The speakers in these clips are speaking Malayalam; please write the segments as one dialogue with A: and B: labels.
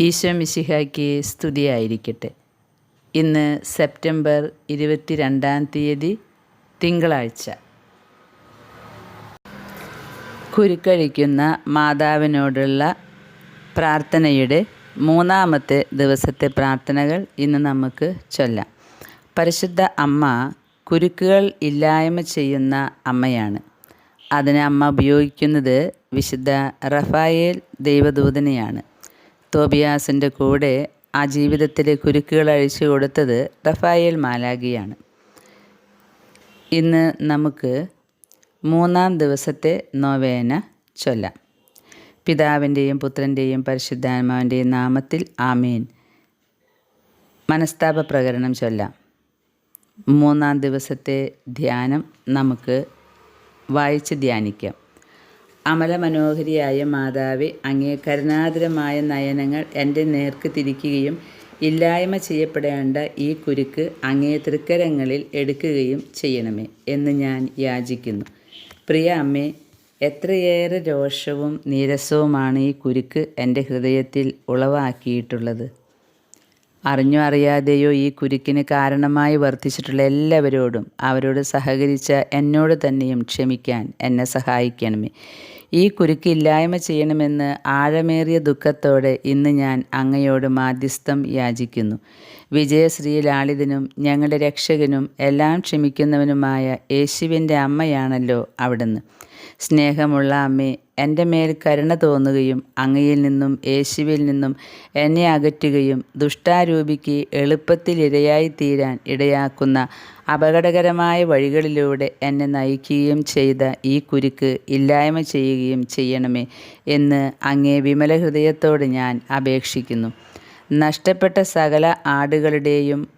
A: ഈശോ മിശിഹായ്ക്ക് സ്തുതിയായിരിക്കട്ടെ. ഇന്ന് സെപ്റ്റംബർ ഇരുപത്തി രണ്ടാം തീയതി തിങ്കളാഴ്ച. കുരുക്കഴിക്കുന്ന മാതാവിനോടുള്ള പ്രാർത്ഥനയുടെ മൂന്നാമത്തെ ദിവസത്തെ പ്രാർത്ഥനകൾ ഇന്ന് നമുക്ക് ചൊല്ലാം. പരിശുദ്ധ അമ്മ കുരുക്കുകൾ ഇല്ലായ്മ ചെയ്യുന്ന അമ്മയാണ്. അതിന് അമ്മ ഉപയോഗിക്കുന്നത് വിശുദ്ധ റഫായേൽ ദൈവദൂതനെയാണ്. തോബിയാസിന്റെ കൂടെ ആ ജീവിതത്തിലെ കുരുക്കുകൾ അഴിച്ചു കൊടുത്തത് റഫായേൽ മാലാഗിയാണ് ഇന്ന് നമുക്ക് മൂന്നാം ദിവസത്തെ നോവേന ചൊല്ലാം. പിതാവിന്റെയും പുത്രന്റെയും പരിശുദ്ധാത്മാവിന്റെയും നാമത്തിൽ ആമീൻ. മനസ്താപ പ്രകരണം ചൊല്ലാം. മൂന്നാം ദിവസത്തെ ധ്യാനം നമുക്ക് വായിച്ച് ധ്യാനിക്കാം. അമലമനോഹരിയായ മാതാവെ അങ്ങേ കരുണാതരമായ നയനങ്ങൾ എന്റെ നേർക്ക് തിരിക്കുകയും ഇല്ലായ്മ ചെയ്യപ്പെടേണ്ട ഈ കുരുക്ക് അങ്ങേ തൃക്കരങ്ങളിൽ എടുക്കുകയും ചെയ്യണമേ എന്ന് ഞാൻ യാചിക്കുന്നു. പ്രിയ അമ്മേ എത്രയേറെ രോഷവും നീരസവുമാണ് ഈ കുരുക്ക് എന്റെ ഹൃദയത്തിൽ ഉളവാക്കിയിട്ടുള്ളത്. അറിഞ്ഞോ അറിയാതെയോ ഈ കുരുക്കിന് കാരണമായി വർദ്ധിച്ചിട്ടുള്ള എല്ലാവരോടും അവരോട് സഹകരിച്ച എന്നോട് തന്നെയും ക്ഷമിക്കാൻ എന്നെ സഹായിക്കണമേ. ഈ കുരുക്ക് ഇല്ലായ്മ ചെയ്യണമെന്ന് ആഴമേറിയ ദുഃഖത്തോടെ ഇന്ന് ഞാൻ അങ്ങയോട് മാധ്യസ്ഥം യാചിക്കുന്നു. വിജയശ്രീ ലാളിതനും ഞങ്ങളുടെ രക്ഷകനും എല്ലാം ക്ഷമിക്കുന്നവനുമായ യേശുവിന്റെ അമ്മയാണല്ലോ അവിടുന്ന്. സ്നേഹമുള്ള അമ്മേ എന്റെ മേൽ കരുണ തോന്നുകയും അങ്ങയിൽ നിന്നും യേശുവിൽ നിന്നും എന്നെ അകറ്റുകയും ദുഷ്ടാരൂപിക്ക് എളുപ്പത്തിൽ ഇരയായി തീരാൻ ഇടയാക്കുന്ന അപകടകരമായ വഴികളിലൂടെ എന്നെ നയിക്കുകയും ചെയ്ത ഈ കുരുക്ക് ഇല്ലായ്മ ചെയ്യുകയും ചെയ്യണമേ എന്ന് അങ്ങേ വിമല ഹൃദയത്തോട് ഞാൻ അപേക്ഷിക്കുന്നു. നഷ്ടപ്പെട്ട സകല ആടുകളുടെയും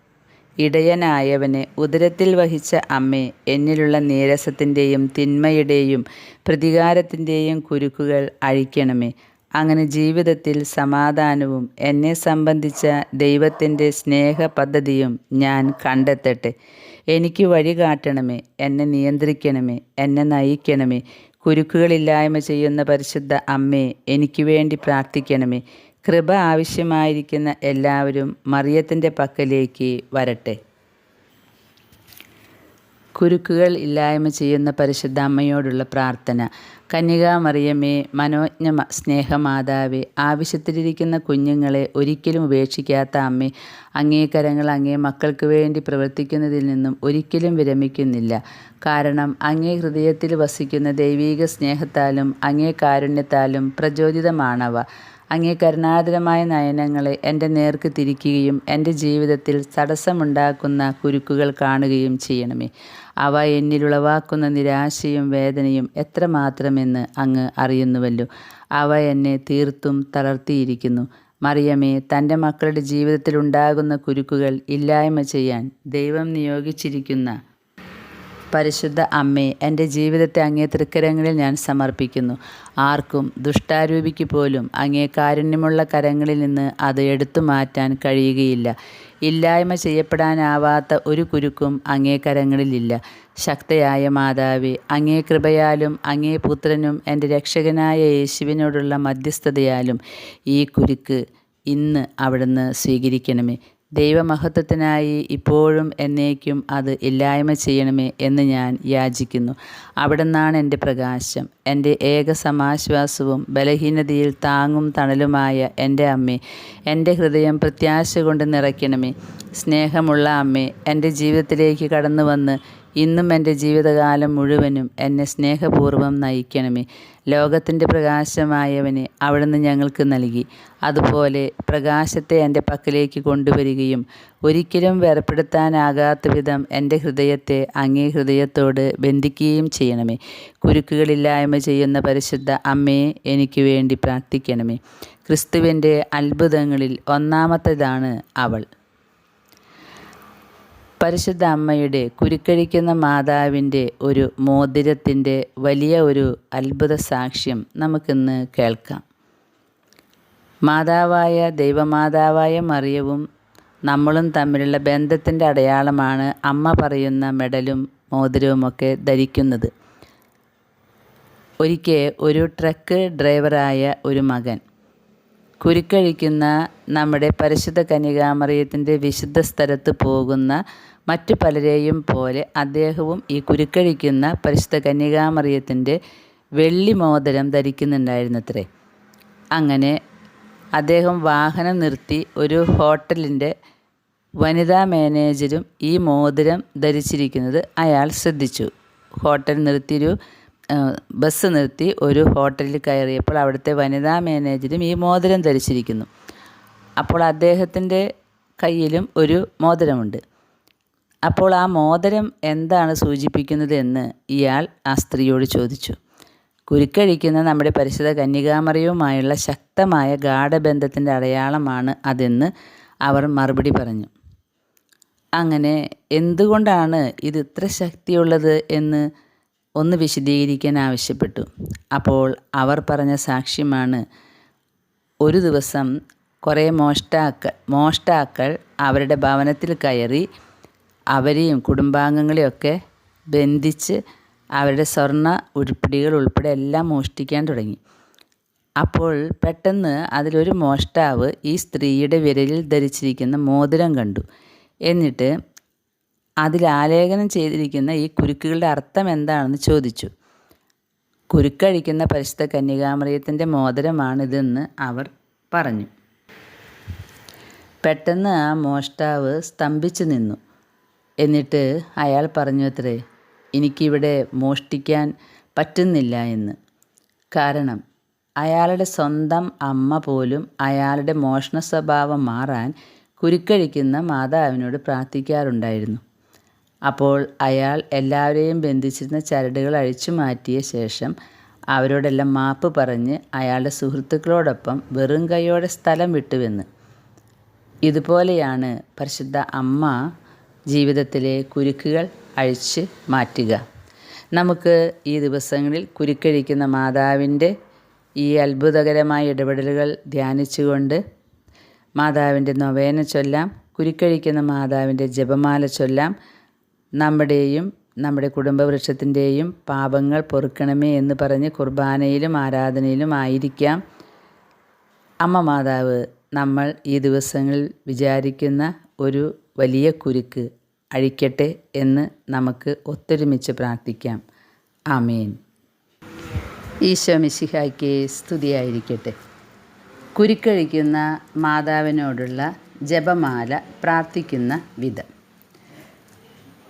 A: ഇടയനായവനെ ഉദരത്തിൽ വഹിച്ച അമ്മേ എന്നിലുള്ള നീരസത്തിന്റെയും തിന്മയുടെയും പ്രതികാരത്തിന്റെയും കുരുക്കുകൾ അഴിക്കണമേ. അങ്ങനെ ജീവിതത്തിൽ സമാധാനവും എന്നെ സംബന്ധിച്ച ദൈവത്തിന്റെ സ്നേഹ പദ്ധതിയും ഞാൻ കണ്ടെത്തട്ടെ. എനിക്ക് വഴി കാട്ടണമേ എന്നെ നിയന്ത്രിക്കണമേ എന്നെ നയിക്കണമേ. കുരുക്കുകളില്ലായ്മ ചെയ്യുന്ന പരിശുദ്ധ അമ്മേ എനിക്ക് വേണ്ടി പ്രാർത്ഥിക്കണമേ. കൃപ ആവശ്യമായിരിക്കുന്ന എല്ലാവരും മറിയത്തിന്റെ പക്കലേക്ക് വരട്ടെ. കുരുക്കുകൾ ഇല്ലായ്മ ചെയ്യുന്ന പരിശുദ്ധ അമ്മയോടുള്ള പ്രാർത്ഥന. കന്യകാ മറിയമേ മനോജ്ഞ സ്നേഹമാതാവേ ആവശ്യത്തിലിരിക്കുന്ന കുഞ്ഞുങ്ങളെ ഒരിക്കലും ഉപേക്ഷിക്കാത്ത അമ്മേ അങ്ങേ കരങ്ങൾ അങ്ങേ മക്കൾക്ക് വേണ്ടി പ്രവർത്തിക്കുന്നതിൽ നിന്നും ഒരിക്കലും വിരമിക്കുന്നില്ല. കാരണം അങ്ങേ ഹൃദയത്തിൽ വസിക്കുന്ന ദൈവീക സ്നേഹത്താലും അങ്ങേ കാരുണ്യത്താലും പ്രചോദിതമാണവ. അങ്ങേ കരുണാതരമായ നയനങ്ങളെ എന്റെ നേർക്ക് തിരിക്കുകയും എന്റെ ജീവിതത്തിൽ തടസ്സമുണ്ടാക്കുന്ന കുരുക്കുകൾ കാണുകയും ചെയ്യണമേ. അവ എന്നിൽ എന്നിലുളവാക്കുന്ന നിരാശയും വേദനയും എത്രമാത്രമെന്ന് അങ്ങ് അറിയുന്നുവല്ലോ. അവ എന്നെ തീർത്തും തളർത്തിയിരിക്കുന്നു. മറിയമേ തന്റെ മക്കളുടെ ജീവിതത്തിലുണ്ടാകുന്ന കുരുക്കുകൾ ഇല്ലായ്മ ചെയ്യാൻ ദൈവം നിയോഗിച്ചിരിക്കുന്ന പരിശുദ്ധ അമ്മേ എന്റെ ജീവിതത്തെ അങ്ങേ തൃക്കരങ്ങളിൽ ഞാൻ സമർപ്പിക്കുന്നു. ആർക്കും ദുഷ്ടാരൂപിക്ക് പോലും അങ്ങേ കാരുണ്യമുള്ള കരങ്ങളിൽ നിന്ന് അത് എടുത്തു മാറ്റാൻ കഴിയുകയില്ല. ഇല്ലായ്മ ചെയ്യപ്പെടാനാവാത്ത ഒരു കുരുക്കും അങ്ങേ കരങ്ങളിലില്ല. ശക്തയായ മാതാവേ അങ്ങേ കൃപയാലും അങ്ങേ പുത്രനും എന്റെ രക്ഷകനായ യേശുവിനോടുള്ള മധ്യസ്ഥതയാലും ഈ കുരുക്ക് ഇന്ന് അവിടുന്ന് സ്വീകരിക്കണമേ. ദൈവമഹത്വത്തിനായി ഇപ്പോഴും എന്നേക്കും അത് ഇല്ലായ്മ ചെയ്യണമേ എന്ന് ഞാൻ യാചിക്കുന്നു. അവിടുന്നാണ് എന്റെ പ്രകാശം. എന്റെ ഏക സമാശ്വാസവും ബലഹീനതയിൽ താങ്ങും തണലുമായ എന്റെ അമ്മേ എന്റെ ഹൃദയം പ്രത്യാശ കൊണ്ട് നിറയ്ക്കണമേ. സ്നേഹമുള്ള അമ്മേ എന്റെ ജീവിതത്തിലേക്ക് കടന്നു വന്ന് ഇന്നും എന്റെ ജീവിതകാലം മുഴുവനും എന്നെ സ്നേഹപൂർവം നയിക്കണമേ. ലോകത്തിന്റെ പ്രകാശമായവനെ അവിടുന്ന് ഞങ്ങൾക്ക് നൽകി. അതുപോലെ പ്രകാശത്തെ എന്റെ പക്കലേക്ക് കൊണ്ടുവരികയും ഒരിക്കലും വേർപ്പെടുത്താനാകാത്ത വിധം എന്റെ ഹൃദയത്തെ അങ്ങേ ഹൃദയത്തോട് ബന്ധിക്കുകയും ചെയ്യണമേ. കുരുക്കുകളില്ലായ്മ ചെയ്യുന്ന പരിശുദ്ധ അമ്മയെ എനിക്ക് വേണ്ടി പ്രാർത്ഥിക്കണമേ. ക്രിസ്തുവിന്റെ അത്ഭുതങ്ങളിൽ ഒന്നാമത്തേതാണ് അവൾ. പരിശുദ്ധ അമ്മയുടെ കുരുക്കഴിക്കുന്ന മാതാവിന്റെ ഒരു മോതിരത്തിന്റെ വലിയ ഒരു അത്ഭുത സാക്ഷ്യം നമുക്കിന്ന് കേൾക്കാം. മാതാവായ ദൈവമാതാവായ മറിയവും നമ്മളും തമ്മിലുള്ള ബന്ധത്തിന്റെ അടയാളമാണ് അമ്മ പറയുന്ന മെഡലും മോതിരവുമൊക്കെ ധരിക്കുന്നത്. ഒരിക്കൽ ഒരു ട്രക്ക് ഡ്രൈവറായ ഒരു മകൻ കുരുക്കഴിക്കുന്ന നമ്മുടെ പരിശുദ്ധ കന്യകാമറിയത്തിന്റെ വിശുദ്ധ സ്ഥലത്ത് പോകുന്ന മറ്റു പലരെയും പോലെ അദ്ദേഹവും ഈ കുരുക്കഴിക്കുന്ന പരിശുദ്ധ കന്യകാമറിയത്തിന്റെ വെള്ളി മോതിരം ധരിക്കുന്നുണ്ടായിരുന്നത്രേ. അങ്ങനെ അദ്ദേഹം വാഹനം നിർത്തി ഒരു ഹോട്ടലിന്റെ വനിതാ മാനേജരും ഈ മോതിരം ധരിച്ചിരിക്കുന്നത് അയാൾ ശ്രദ്ധിച്ചു. ഹോട്ടൽ നിർത്തിയൊരു ബസ് നിർത്തി ഒരു ഹോട്ടലിൽ കയറിയപ്പോൾ അവിടുത്തെ വനിതാ മാനേജരും ഈ മോതിരം ധരിച്ചിരിക്കുന്നു. അപ്പോൾ അദ്ദേഹത്തിന്റെ കയ്യിലും ഒരു മോതിരമുണ്ട്. അപ്പോൾ ആ മോതിരം എന്താണ് സൂചിപ്പിക്കുന്നത് എന്ന് ഇയാൾ ആ സ്ത്രീയോട് ചോദിച്ചു. കുരുക്കഴിക്കുന്ന നമ്മുടെ പരിശുദ്ധ കന്യകാമറിയുമായുള്ള ശക്തമായ ഗാഠബന്ധത്തിന്റെ അടയാളമാണ് അതെന്ന് അവർ മറുപടി പറഞ്ഞു. അങ്ങനെ എന്തുകൊണ്ടാണ് ഇത് ഇത്ര ശക്തിയുള്ളത് എന്ന് ഒന്ന് വിശദീകരിക്കാൻ ആവശ്യപ്പെട്ടു. അപ്പോൾ അവർ പറഞ്ഞ സാക്ഷ്യമാണ് ഒരു ദിവസം കുറേ മോഷ്ടാക്കൾ മോഷ്ടാക്കൾ അവരുടെ ഭവനത്തിൽ കയറി അവരെയും കുടുംബാംഗങ്ങളെയൊക്കെ ബന്ധിച്ച് അവരുടെ സ്വർണ ഉരുപ്പിടികൾ ഉൾപ്പെടെ എല്ലാം മോഷ്ടിക്കാൻ തുടങ്ങി. അപ്പോൾ പെട്ടെന്ന് അതിലൊരു മോഷ്ടാവ് ഈ സ്ത്രീയുടെ വിരലിൽ ധരിച്ചിരിക്കുന്ന മോതിരം കണ്ടു. എന്നിട്ട് അതിൽ ആലേഖനം ചെയ്തിരിക്കുന്ന ഈ കുരുക്കുകളുടെ അർത്ഥം എന്താണെന്ന് ചോദിച്ചു. കുരുക്കഴിക്കുന്ന പരിശുദ്ധ കന്യകാമറിയത്തിന്റെ മോതിരമാണിതെന്ന് അവർ പറഞ്ഞു. പെട്ടെന്ന് ആ മോഷ്ടാവ് സ്തംഭിച്ചു നിന്നു. എന്നിട്ട് അയാൾ പറഞ്ഞു അത്രേ എനിക്കിവിടെ മോഷ്ടിക്കാൻ പറ്റുന്നില്ല എന്ന്. കാരണം അയാളുടെ സ്വന്തം അമ്മ പോലും അയാളുടെ മോഷണ സ്വഭാവം മാറാൻ കുരുക്കഴിക്കുന്ന മാതാവിനോട് പ്രാർത്ഥിക്കാറുണ്ടായിരുന്നു. അപ്പോൾ അയാൾ എല്ലാവരെയും ബന്ധിച്ചിരുന്ന ചരടുകൾ അഴിച്ചു മാറ്റിയ ശേഷം അവരോടെല്ലാം മാപ്പ് പറഞ്ഞ് അയാളുടെ സുഹൃത്തുക്കളോടൊപ്പം വെറും കൈയോടെ സ്ഥലം വിട്ടുവെന്ന്. ഇതുപോലെയാണ് പരിശുദ്ധ അമ്മ ജീവിതത്തിലെ കുരുക്കുകൾ അഴിച്ച് മാറ്റുക. നമുക്ക് ഈ ദിവസങ്ങളിൽ കുരുക്കഴിക്കുന്ന മാതാവിന്റെ ഈ അത്ഭുതകരമായ ഇടപെടലുകൾ ധ്യാനിച്ചുകൊണ്ട് മാതാവിന്റെ നൊവേന ചൊല്ലാം കുരുക്കഴിക്കുന്ന മാതാവിന്റെ ജപമാല ചൊല്ലാം നമ്മുടെയും നമ്മുടെ കുടുംബവൃക്ഷത്തിന്റെയും പാപങ്ങൾ പൊറുക്കണമേ എന്ന് പറഞ്ഞ് കുർബാനയിലും ആരാധനയിലും ആയിരിക്കാം. അമ്മ മാതാവ് നമ്മൾ ഈ ദിവസങ്ങളിൽ വിചാരിക്കുന്ന ഒരു വലിയ കുരുക്ക് അഴിക്കട്ടെ എന്ന് നമുക്ക് ഒത്തൊരുമിച്ച് പ്രാർത്ഥിക്കാം. ആമേൻ. ഈശോ മിശിഹായ്ക്ക് സ്തുതിയായിരിക്കട്ടെ. കുരുക്കഴിക്കുന്ന മാതാവിനോടുള്ള ജപമാല പ്രാർത്ഥിക്കുന്ന വിധം.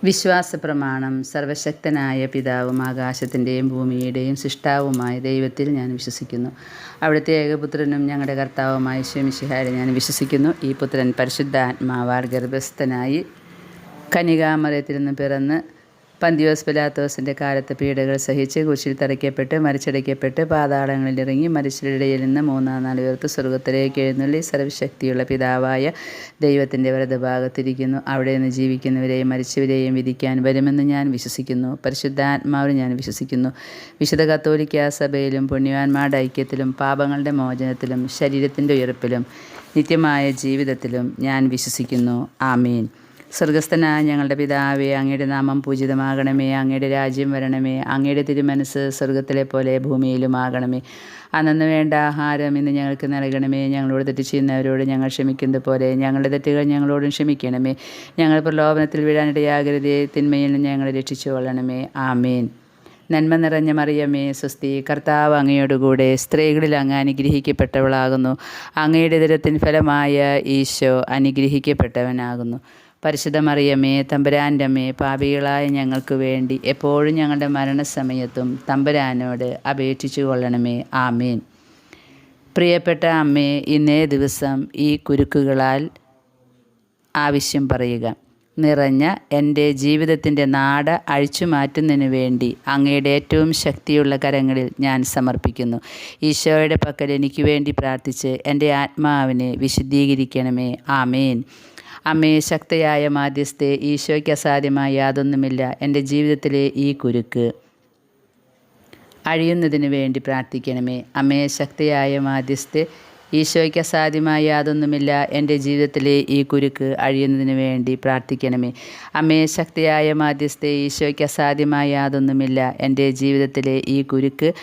A: വിശ്വാസ പ്രമാണം സർവശക്തനായ പിതാവും ആകാശത്തിന്റെയും ഭൂമിയുടെയും സൃഷ്ടാവുമായ ദൈവത്തിൽ ഞാൻ വിശ്വസിക്കുന്നു. അവിടുത്തെ ഏകപുത്രനും ഞങ്ങളുടെ കർത്താവുമായ ശമിഷിഹാരെ ഞാൻ വിശ്വസിക്കുന്നു. ഈ പുത്രൻ പരിശുദ്ധാത്മാവാൽ ഗർഭസ്ഥനായി കനികാമറയത്തിൽ നിന്ന് പിറന്ന് പന്തിയോസ് പിലാത്തോസിന്റെ കാലത്ത് പീഡകൾ സഹിച്ച് കുശിൽ തറയ്ക്കപ്പെട്ട് മരിച്ചടയ്ക്കപ്പെട്ട് പാതാളങ്ങളിൽ ഇറങ്ങി മരിച്ചവരുടെ നിന്ന് മൂന്നാം നാൾ ഉയർത്ത് സ്വർഗത്തിലേക്ക് എഴുന്നള്ളി സർവശക്തിയുള്ള പിതാവായ ദൈവത്തിന്റെ വലതുഭാഗത്തിരിക്കുന്നു അവിടെ നിന്ന് ജീവിക്കുന്നവരെയും മരിച്ചവരെയും വിധിക്കാൻ വരുമെന്ന് ഞാൻ വിശ്വസിക്കുന്നു. പരിശുദ്ധാത്മാവിൽ ഞാൻ വിശ്വസിക്കുന്നു. വിശുദ്ധ കത്തോലിക്ക സഭയിലും പുണ്യവാന്മാരുടെ ഐക്യത്തിലും പാപങ്ങളുടെ മോചനത്തിലും ശരീരത്തിന്റെ ഉയർപ്പിലും നിത്യമായ ജീവിതത്തിലും ഞാൻ വിശ്വസിക്കുന്നു. ആമീൻ. സ്വർഗസ്ഥനായ ഞങ്ങളുടെ പിതാവേ അങ്ങയുടെ നാമം പൂജിതമാകണമേ അങ്ങയുടെ രാജ്യം വരണമേ അങ്ങയുടെ തിരുമനസ് സ്വർഗത്തിലെ പോലെ ഭൂമിയിലുമാകണമേ. അന്നു വേണ്ട ആഹാരം ഇന്ന് ഞങ്ങൾക്ക് നൽകണമേ. ഞങ്ങളോട് തെറ്റ് ചെയ്യുന്നവരോട് ഞങ്ങൾ ക്ഷമിക്കുന്നത് പോലെ ഞങ്ങളുടെ തെറ്റുകൾ ഞങ്ങളോടും ക്ഷമിക്കണമേ. ഞങ്ങൾ പ്രലോഭനത്തിൽ വീഴാനിടയാകരുതേ. തിന്മയിൽ നിന്ന് ഞങ്ങളെ രക്ഷിച്ചു കൊള്ളണമേ ആമേൻ. നന്മ നിറഞ്ഞ മറിയമേ സ്വസ്തി കർത്താവ് അങ്ങയോടുകൂടെ സ്ത്രീകളിൽ അങ്ങ് അനുഗ്രഹിക്കപ്പെട്ടവളാകുന്നു. അങ്ങയുടെ ദരത്തിൻ ഫലമായ ഈശോ അനുഗ്രഹിക്കപ്പെട്ടവനാകുന്നു. പരിശുദ്ധ മറിയമേ തമ്പുരാന്റെ അമ്മേ പാപികളായ ഞങ്ങൾക്ക് വേണ്ടി എപ്പോഴും ഞങ്ങളുടെ മരണസമയത്തും തമ്പുരാനോട് അപേക്ഷിച്ചു കൊള്ളണമേ. ആമീൻ. പ്രിയപ്പെട്ട അമ്മേ ഇന്നേ ദിവസം ഈ കുരുക്കുകളാൽ ആവശ്യം പറയുക. നിറഞ്ഞ എന്റെ ജീവിതത്തിന്റെ നാട് അഴിച്ചു മാറ്റുന്നതിന് വേണ്ടി അങ്ങയുടെ ഏറ്റവും ശക്തിയുള്ള കരങ്ങളിൽ ഞാൻ സമർപ്പിക്കുന്നു. ഈശോയുടെ പക്കൽ എനിക്ക് വേണ്ടി പ്രാർത്ഥിച്ച് എന്റെ ആത്മാവിനെ വിശുദ്ധീകരിക്കണമേ. ആമേൻ. അമ്മേ ശക്തയായ മാധ്യസ്ഥെ ഈശോയ്ക്ക് അസാധ്യമായ യാതൊന്നുമില്ല. എന്റെ ജീവിതത്തിലെ ഈ കുരുക്ക് അഴിയുന്നതിന് വേണ്ടി പ്രാർത്ഥിക്കണമേ. അമ്മേ ശക്തിയായ മാധ്യസ്ഥെ ഈശോയ്ക്ക് അസാധ്യമായ യാതൊന്നുമില്ല. എന്റെ ജീവിതത്തിലെ ഈ കുരുക്ക് അഴിയുന്നതിന് വേണ്ടി പ്രാർത്ഥിക്കണമേ. അമ്മേ ശക്തിയായ മാധ്യസ്ഥെ ഈശോയ്ക്ക് അസാധ്യമായ യാതൊന്നുമില്ല. എന്റെ ജീവിതത്തിലെ ഈ കുരുക്ക്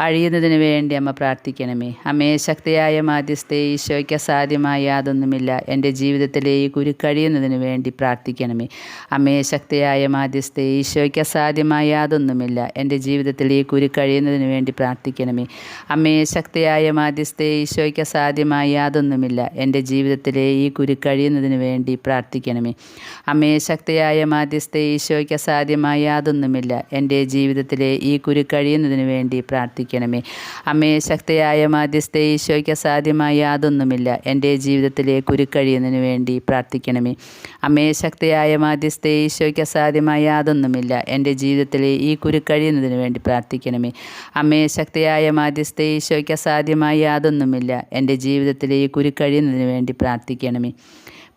A: അഴിയുന്നതിന് വേണ്ടി അമ്മ പ്രാർത്ഥിക്കണമേ. അമ്മയെ ശക്തിയായ മാധ്യസ്ഥേ ഈശോയ്ക്ക് അസാധ്യമായ യാതൊന്നുമില്ല. എന്റെ ജീവിതത്തിലെ ഈ കുരുക്കഴിയുന്നതിന് വേണ്ടി പ്രാർത്ഥിക്കണമേ. അമ്മയെ ശക്തിയായ മാധ്യസ്ഥേ ഈശോയ്ക്ക് അസാധ്യമായ യാതൊന്നുമില്ല. എന്റെ ജീവിതത്തിൽ ഈ കുരുക്കഴിയുന്നതിന് വേണ്ടി പ്രാർത്ഥിക്കണമേ. അമ്മയെ ശക്തിയായ മാധ്യസ്ഥേ ഈശോയ്ക്ക് അസാധ്യമായ യാതൊന്നുമില്ല. എന്റെ ജീവിതത്തിലെ ഈ കുരുക്കഴിയുന്നതിന് വേണ്ടി പ്രാർത്ഥിക്കണമേ. അമ്മയെ ശക്തിയായ മാധ്യസ്ഥേ ഈശോയ്ക്ക് അസാധ്യമായ യാതൊന്നുമില്ല. എന്റെ ജീവിതത്തിലെ ഈ കുരുക്കഴിയുന്നതിന് വേണ്ടി പ്രാർത്ഥിക്കണമേ അമ്മയെ ശക്തിയായ മാധ്യസ്ഥേ ഈശോയ്ക്ക് അസാധ്യമായ യാതൊന്നുമില്ല. എന്റെ ജീവിതത്തിലെ കുരുക്കഴിയുന്നതിന് വേണ്ടി പ്രാർത്ഥിക്കണമേ. അമ്മയെ ശക്തിയായ മാധ്യസ്ഥേ ഈശോയ്ക്ക് അസാധ്യമായ യാതൊന്നുമില്ല. എന്റെ ജീവിതത്തിലെ ഈ കുരുക്കഴിയുന്നതിന് വേണ്ടി പ്രാർത്ഥിക്കണമേ. അമ്മയെ ശക്തിയായ മാധ്യസ്ഥേ ഈശോയ്ക്ക് അസാധ്യമായ യാതൊന്നുമില്ല. എന്റെ ജീവിതത്തിലെ ഈ കുരുക്കഴിയുന്നതിന് വേണ്ടി പ്രാർത്ഥിക്കണമേ.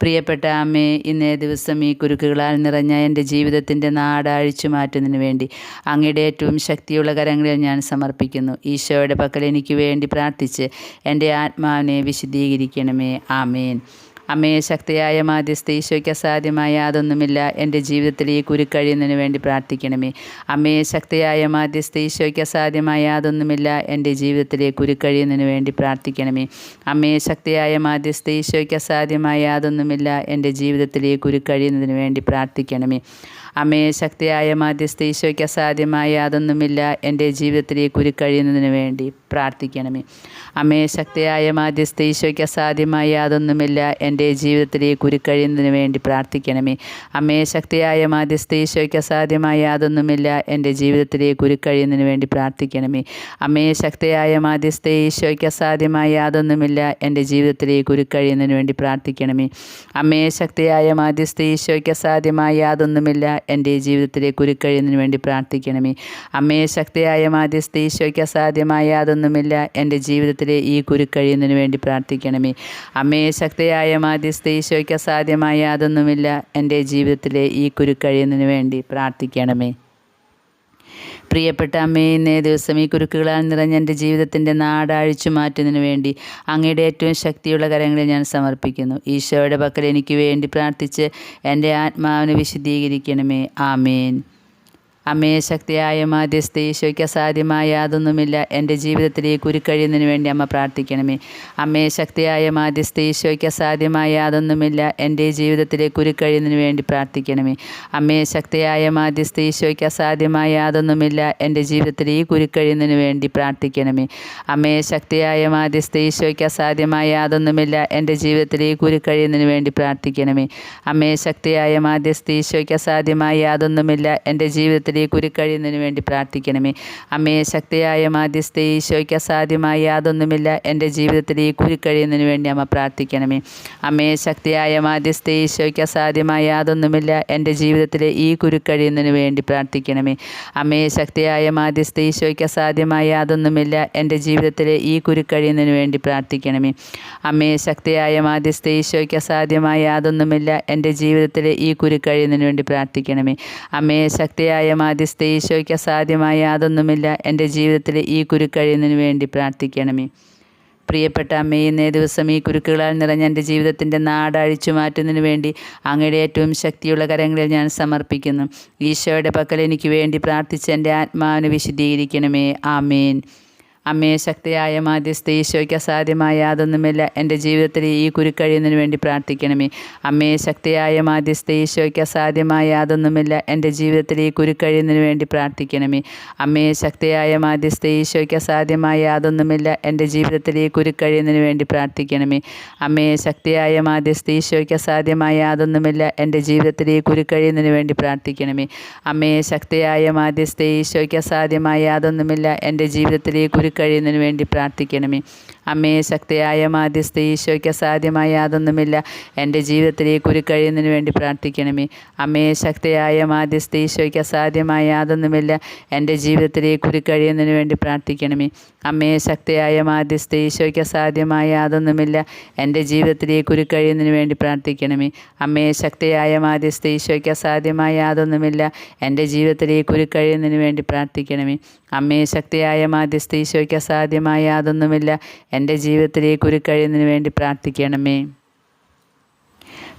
A: പ്രിയപ്പെട്ട അമ്മേ ഇന്നേ ദിവസം ഈ കുരുക്കുകളാൽ നിറഞ്ഞ എന്റെ ജീവിതത്തിന്റെ നാട് അഴിച്ചു മാറ്റുന്നതിന് വേണ്ടി അങ്ങയുടെ ഏറ്റവും ശക്തിയുള്ള കരങ്ങളിൽ ഞാൻ സമർപ്പിക്കുന്നു. ഈശോയുടെ പക്കൽ എനിക്ക് വേണ്ടി പ്രാർത്ഥിച്ച് എന്റെ ആത്മാവിനെ വിശദീകരിക്കണമേ ആമേൻ. അമ്മേ ശക്തിയായ മാധ്യസ്ഥ ഈശോയ്ക്ക് അസാധ്യമായ യാതൊന്നുമില്ല. എന്റെ ജീവിതത്തിൽ ഈ കുരുക്കഴിയുന്നതിന് വേണ്ടി പ്രാർത്ഥിക്കണമേ. അമ്മയെ ശക്തിയായ മാധ്യസ്ഥ ഈശോയ്ക്ക് അസാധ്യമായ യാതൊന്നുമില്ല. എന്റെ ജീവിതത്തിലെ കുരുക്കഴിയുന്നതിന് വേണ്ടി പ്രാർത്ഥിക്കണമേ. അമ്മയെ ശക്തിയായ മാധ്യസ്ഥ ഈശോയ്ക്ക് അസാധ്യമായ യാതൊന്നുമില്ല. എന്റെ ജീവിതത്തിലെ കുരുക്കഴിയുന്നതിന് വേണ്ടി പ്രാർത്ഥിക്കണമേ. അമ്മയെ ശക്തിയായ മാധ്യസ്ഥ ഈശോയ്ക്ക് അസാധ്യമായ യാതൊന്നുമില്ല. എന്റെ ജീവിതത്തിലെ കുരുക്കഴിയുന്നതിന് വേണ്ടി പ്രാർത്ഥിക്കണമേ. അമ്മയെ ശക്തിയായ മാധ്യസ്ഥ ഈശോയ്ക്ക് അസാധ്യമായ യാതൊന്നുമില്ല. എന്റെ ജീവിതത്തിലെ കുരുക്കഴിയുന്നതിന് വേണ്ടി പ്രാർത്ഥിക്കണമേ. അമ്മേ ശക്തിയായ മാധ്യസ്ഥ ഈശോയ്ക്ക് അസാധ്യമായ യാതൊന്നുമില്ല. എന്റെ ജീവിതത്തിലെ കുരുക്കഴിയുന്നതിന് വേണ്ടി പ്രാർത്ഥിക്കണമേ. അമ്മേ ശക്തിയായ മാധ്യസ്ഥ ഈശോയ്ക്ക് അസാധ്യമായ യാതൊന്നുമില്ല. എന്റെ ജീവിതത്തിലെ കുരുക്കഴിയുന്നതിന് വേണ്ടി പ്രാർത്ഥിക്കണമേ. അമ്മേ ശക്തിയായ മാധ്യസ്ഥ ഈശോയ്ക്ക് അസാധ്യമായ യാതൊന്നുമില്ല. എന്റെ ജീവിതത്തിലെ കുരുക്കഴിയുന്നതിന് വേണ്ടി പ്രാർത്ഥിക്കണമേ. അമ്മേ ശക്തിയായ മാധ്യസ്ഥ ഈശോയ്ക്ക് അസാധ്യമായ യാതൊന്നുമില്ല. എന്റെ ജീവിതത്തിലെ ഈ കുരുക്കഴിയുന്നതിന് വേണ്ടി പ്രാർത്ഥിക്കണമേ. അമ്മേ ശക്തിയായ മാധ്യസ്ഥ ഈശോയ്ക്ക് അസാധ്യമായ യാതൊന്നുമില്ല. എന്റെ ജീവിതത്തിലെ ഈ കുരുക്കഴിയുന്നതിന് വേണ്ടി പ്രാർത്ഥിക്കണമേ. പ്രിയപ്പെട്ട അമ്മേ ഇന്നേ ദിവസം ഈ കുരുക്കുകളാൽ നിറഞ്ഞ എന്റെ ജീവിതത്തിന്റെ നാടാഴിച്ചു മാറ്റുന്നതിന് വേണ്ടി അങ്ങയുടെ ഏറ്റവും ശക്തിയുള്ള കരങ്ങളിൽ ഞാൻ സമർപ്പിക്കുന്നു. ഈശോയുടെ പക്കൽ എനിക്ക് വേണ്ടി പ്രാർത്ഥിച്ച് എന്റെ ആത്മാവിനെ വിശദീകരിക്കണമേ ആമേൻ. അമ്മേ ശക്തിയായ മാധ്യസ്ഥ ഈശോയ്ക്ക് അസാധ്യമായ യാതൊന്നുമില്ല. എന്റെ ജീവിതത്തിൽ ഈ കുരുക്കഴിയുന്നതിന് വേണ്ടി അമ്മ പ്രാർത്ഥിക്കണമേ. അമ്മയെ ശക്തിയായ മാധ്യസ്ഥ ഈശോയ്ക്ക് അസാധ്യമായ യാതൊന്നുമില്ല. എന്റെ ജീവിതത്തിലെ കുരുക്കഴിയുന്നതിന് വേണ്ടി പ്രാർത്ഥിക്കണമേ. അമ്മയെ ശക്തിയായ മാധ്യസ്ഥ ഈശോയ്ക്ക് അസാധ്യമായ യാതൊന്നുമില്ല. എന്റെ ജീവിതത്തിൽ ഈ കുരുക്കഴിയുന്നതിന് വേണ്ടി പ്രാർത്ഥിക്കണമേ. അമ്മയെ ശക്തിയായ മാധ്യസ്ഥ ഈശോയ്ക്ക് അസാധ്യമായ യാതൊന്നുമില്ല. എന്റെ ജീവിതത്തിൽ ഈ കുരുക്കഴിയുന്നതിന് വേണ്ടി പ്രാർത്ഥിക്കണമേ. അമ്മയെ ശക്തിയായ മാധ്യസ്ഥ ഈശോയ്ക്ക് അസാധ്യമായ യാതൊന്നുമില്ല. എന്റെ ജീവിതത്തിൽ ഈ കുരുക്കഴിയുന്നതിന് വേണ്ടി പ്രാർത്ഥിക്കണമേ. അമ്മയെ ശക്തിയായ മാധ്യസ്ഥ ഈശോയ്ക്ക് അസാധ്യമായ യാതൊന്നുമില്ല. എന്റെ ജീവിതത്തിൽ ഈ കുരുക്കഴിയുന്നതിന് വേണ്ടി അമ്മ പ്രാർത്ഥിക്കണമേ. അമ്മയെ ശക്തിയായ മാധ്യസ്ഥ ഈശോയ്ക്ക് അസാധ്യമായ യാതൊന്നുമില്ല. എന്റെ ജീവിതത്തിൽ ഈ കുരുക്കഴിയുന്നതിന് വേണ്ടി പ്രാർത്ഥിക്കണമേ. അമ്മയെ ശക്തിയായ മാധ്യസ്ഥ ഈശോയ്ക്ക് അസാധ്യമായ യാതൊന്നുമില്ല. എന്റെ ജീവിതത്തിൽ ഈ കുരുക്കഴിയുന്നതിന് വേണ്ടി പ്രാർത്ഥിക്കണമേ. അമ്മയെ ശക്തിയായ മാധ്യസ്ഥ ഈശോയ്ക്ക് അസാധ്യമായ യാതൊന്നുമില്ല. എന്റെ ജീവിതത്തിൽ ഈ കുരുക്കഴിയുന്നതിന് വേണ്ടി പ്രാർത്ഥിക്കണമേ. അമ്മയെ ശക്തിയായ മാധ്യസ്ഥ ഈശോയ്ക്ക് അസാധ്യമായ യാതൊന്നുമില്ല. എന്റെ ജീവിതത്തിലെ ഈ കുരുക്കഴിയുന്നതിന് വേണ്ടി പ്രാർത്ഥിക്കണമേ. പ്രിയപ്പെട്ട അമ്മേ ഇന്നേ ദിവസം ഈ കുരുക്കുകളാൽ നിറഞ്ഞ എന്റെ ജീവിതത്തിന്റെ നാട് അഴിച്ചു മാറ്റുന്നതിന് വേണ്ടി അങ്ങയുടെ ഏറ്റവും ശക്തിയുള്ള കരങ്ങളിൽ ഞാൻ സമർപ്പിക്കുന്നു. ഈശോയുടെ പക്കൽ എനിക്ക് വേണ്ടി പ്രാർത്ഥിച്ച് എന്റെ ആത്മാവിനെ വിശദീകരിക്കണമേ ആമേൻ. അമ്മേ ശക്തിയായ മാധ്യസ്ഥ ഈശോയ്ക്ക് അസാധ്യമായ യാതൊന്നുമില്ല. എന്റെ ജീവിതത്തിൽ ഈ കുരുക്കഴിയുന്നതിന് വേണ്ടി പ്രാർത്ഥിക്കണമേ. അമ്മയെ ശക്തിയായ മാധ്യസ്ഥ ഈശോയ്ക്ക് അസാധ്യമായ യാതൊന്നുമില്ല. എന്റെ ജീവിതത്തിൽ ഈ കുരുക്കഴിയുന്നതിന് വേണ്ടി പ്രാർത്ഥിക്കണമേ. അമ്മയെ ശക്തിയായ മാധ്യസ്ഥ ഈശോയ്ക്ക് അസാധ്യമായ യാതൊന്നുമില്ല. എന്റെ ജീവിതത്തിൽ ഈ കുരുക്കഴിയുന്നതിന് വേണ്ടി പ്രാർത്ഥിക്കണമേ. അമ്മയെ ശക്തിയായ മാധ്യസ്ഥ ഈശോയ്ക്ക് അസാധ്യമായ യാതൊന്നുമില്ല. എന്റെ ജീവിതത്തിൽ ഈ കുരുക്കഴിയുന്നതിന് വേണ്ടി പ്രാർത്ഥിക്കണമേ. അമ്മയെ ശക്തിയായ മാധ്യസ്ഥ ഈശോയ്ക്ക് അസാധ്യമായ യാതൊന്നുമില്ല. എന്റെ ജീവിതത്തിൽ ഈ കുരുക്കഴിയുന്നതിന് വേണ്ടി പ്രാർത്ഥിക്കണമേ. അമ്മയെ ശക്തിയായ മാധ്യസ്ഥ ഈശോയ്ക്ക് അസാധ്യമായ യാതൊന്നുമില്ല. എന്റെ ജീവിതത്തിലേക്ക് ഒരു കുരുക്കഴിയുന്നതിന് വേണ്ടി പ്രാർത്ഥിക്കണമേ. അമ്മയെ ശക്തിയായ മാധ്യസ്ഥ ഈശോയ്ക്ക് അസാധ്യമായ യാതൊന്നുമില്ല. എന്റെ ജീവിതത്തിലേക്ക് ഒരു കുരുക്കഴിയുന്നതിന് വേണ്ടി പ്രാർത്ഥിക്കണമേ. അമ്മയെ ശക്തിയായ മാധ്യസ്ഥ ഈശോയ്ക്ക് അസാധ്യമായ യാതൊന്നുമില്ല. എന്റെ ജീവിതത്തിലേക്ക് ഒരു കുരുക്കഴിയുന്നതിന് വേണ്ടി പ്രാർത്ഥിക്കണമേ. അമ്മയെ ശക്തിയായ മാധ്യസ്ഥ ഈശോയ്ക്ക് അസാധ്യമായ യാതൊന്നുമില്ല. എന്റെ ജീവിതത്തിലേക്ക് ഒരു കുരുക്കഴിയുന്നതിന് വേണ്ടി പ്രാർത്ഥിക്കണമേ. അമ്മയെ ശക്തിയായ മാധ്യസ്ഥ ഈശോയ്ക്ക് അസാധ്യമായ യാതൊന്നുമില്ല. എന്റെ ജീവിതത്തിലേക്ക് ഈ കുരുക്കഴിയുന്നതിന് വേണ്ടി പ്രാർത്ഥിക്കണമേ.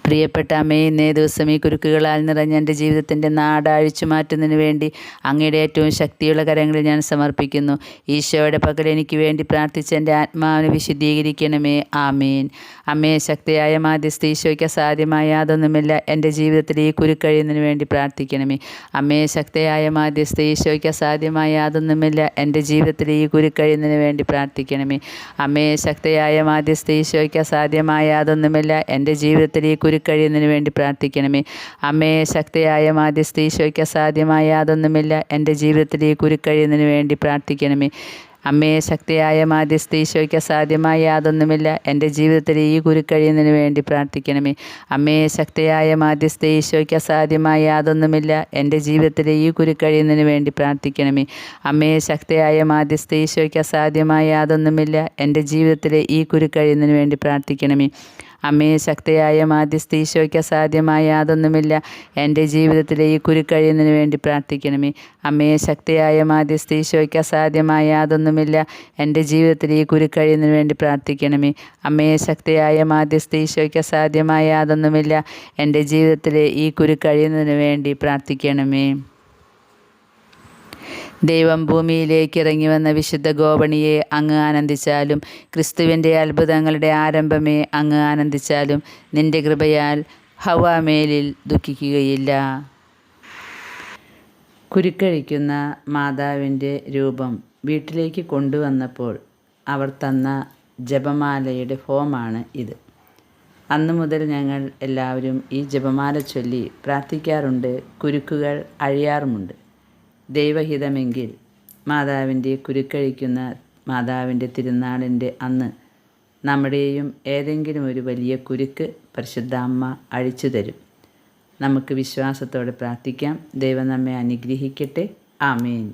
A: പ്രിയപ്പെട്ട അമ്മേ ഇന്നേ ദിവസം ഈ കുരുക്കുകളാൽ നിറഞ്ഞ എന്റെ ജീവിതത്തിന്റെ നാട് അഴിച്ചു മാറ്റുന്നതിന് വേണ്ടി അങ്ങയുടെ ഏറ്റവും ശക്തിയുള്ള കരങ്ങളിൽ ഞാൻ സമർപ്പിക്കുന്നു. ഈശോയുടെ പകൽ എനിക്ക് വേണ്ടി പ്രാർത്ഥിച്ച എന്റെ ആത്മാവിനെ വിശുദ്ധീകരിക്കണമേ. ആമീൻ. അമ്മയെ ശക്തിയായ മാധ്യസ്ഥ ഈശോയ്ക്ക് അസാധ്യമായ യാതൊന്നുമില്ല. എന്റെ ജീവിതത്തിൽ ഈ കുരുക്കഴിയുന്നതിന് വേണ്ടി പ്രാർത്ഥിക്കണമേ. അമ്മയെ ശക്തിയായ മാധ്യസ്ഥ ഈശോയ്ക്ക് അസാധ്യമായ യാതൊന്നുമില്ല. എന്റെ ജീവിതത്തിൽ ഈ കുരുക്കഴിയുന്നതിന് വേണ്ടി പ്രാർത്ഥിക്കണമേ. അമ്മയെ ശക്തിയായ മാധ്യസ്ഥ ഈശോയ്ക്ക് അസാധ്യമായ യാതൊന്നുമില്ല. എന്റെ ജീവിതത്തിൽ ഈ കുരുക്കഴിയുന്നതിന് വേണ്ടി പ്രാർത്ഥിക്കണമേ. അമ്മയെ ശക്തിയായ മാധ്യസ്ഥ ഈശോയ്ക്ക് അസാധ്യമായ യാതൊന്നുമില്ല. എന്റെ ജീവിതത്തിൽ ഈ വേണ്ടി പ്രാർത്ഥിക്കണമേ. അമ്മയെ ശക്തിയായ മാധ്യസ്ഥ ഈശോയ്ക്ക് അസാധ്യമായ യാതൊന്നുമില്ല. എന്റെ ജീവിതത്തിൽ ഈ കുരുക്കഴിയുന്നതിന് വേണ്ടി പ്രാർത്ഥിക്കണമേ. അമ്മയെ ശക്തിയായ മാധ്യസ്ഥ ഈശോയ്ക്ക് അസാധ്യമായ യാതൊന്നുമില്ല. എന്റെ ജീവിതത്തിൽ ഈ കുരുക്കഴിയുന്നതിന് വേണ്ടി പ്രാർത്ഥിക്കണമേ. അമ്മയെ ശക്തിയായ മാധ്യസ്ഥ ഈശോയ്ക്ക് അസാധ്യമായ യാതൊന്നുമില്ല. എന്റെ ജീവിതത്തിലെ ഈ കുരുക്കഴിയുന്നതിന് വേണ്ടി പ്രാർത്ഥിക്കണമേ. അമ്മേ ശക്തിയായ മാധ്യസ്ഥ ഈശോയ്ക്ക് അസാധ്യമായ യാതൊന്നുമില്ല. എന്റെ ജീവിതത്തിലെ ഈ കുരുക്കഴിയുന്നതിന് വേണ്ടി പ്രാർത്ഥിക്കണമേ. അമ്മയെ ശക്തിയായ മാധ്യസ്ഥ ഈശോയ്ക്ക് അസാധ്യമായ യാതൊന്നുമില്ല. എന്റെ ജീവിതത്തിലെ ഈ കുരുക്കഴിയുന്നതിന് വേണ്ടി പ്രാർത്ഥിക്കണമേ. അമ്മയെ ശക്തിയായ മാധ്യസ്ഥ ഈശോയ്ക്ക് അസാധ്യമായ യാതൊന്നുമില്ല. എന്റെ ജീവിതത്തിലെ ഈ കുരുക്കഴിയുന്നതിന് വേണ്ടി പ്രാർത്ഥിക്കണമേ. ദൈവം ഭൂമിയിലേക്ക് ഇറങ്ങി വന്ന വിശുദ്ധ ഗോപണിയെ അങ്ങ് ആനന്ദിച്ചാലും ക്രിസ്തുവിന്റെ അത്ഭുതങ്ങളുടെ ആരംഭമേ അങ്ങ് ആനന്ദിച്ചാലും നിന്റെ കൃപയാൽ ഹവാമേലിൽ ദുഃഖിക്കുകയില്ല. കുരുക്കഴിക്കുന്ന മാതാവിന്റെ രൂപം വീട്ടിലേക്ക് കൊണ്ടുവന്നപ്പോൾ അവർ തന്ന ജപമാലയുടെ ഫോമാണ് ഇത്. അന്നു മുതൽ ഞങ്ങൾ എല്ലാവരും ഈ ജപമാല ചൊല്ലി പ്രാർത്ഥിക്കാറുണ്ട് കുരുക്കുകൾ അഴിയാറുമുണ്ട്. ദൈവഹിതമെങ്കിൽ മാതാവിന്റെ കുരുക്കഴിക്കുന്ന മാതാവിന്റെ തിരുനാളിന്റെ അന്ന് നമ്മുടെയും ഏതെങ്കിലും ഒരു വലിയ കുരുക്ക് പരിശുദ്ധ അമ്മ അഴിച്ചു തരും. നമുക്ക് വിശ്വാസത്തോടെ പ്രാർത്ഥിക്കാം. ദൈവം നമ്മെ അനുഗ്രഹിക്കട്ടെ. ആമേൻ.